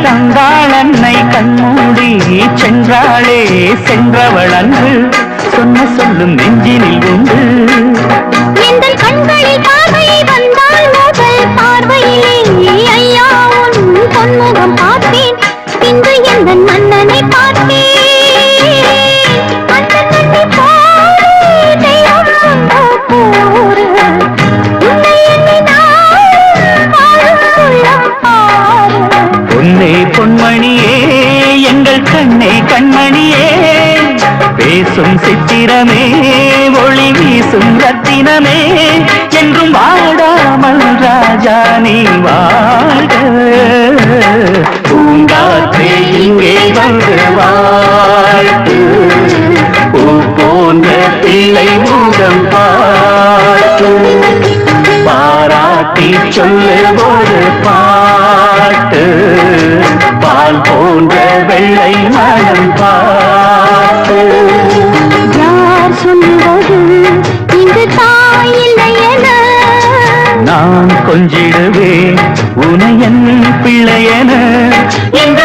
தந்தாள் அன்னை கண்மூடி சென்றாளே சென்றவள் அன்று சொன்ன சொல்லும் நெஞ்சினில் உண்டு. எங்கள் பார்த்தேன் பின்பு எந்த மன்னனை பார்த்தேன் வீசும் சித்திரமே ஒளி வீசும் ரத்தினமே என்றும் வாடாமல் ராஜா நீ வாழ்க. பூங்காற்றே இங்கே வந்து வாழ்த்து பூ போன்ற பிள்ளை மூலம் பார்த்து பாராட்டி சொல்லு ஒரு பாட்டு பால் போன்ற வெள்ளை மனம் பார்த்து. நான் கொஞ்சிடுவேன். உனையன் பிள்ளையன. எங்கள்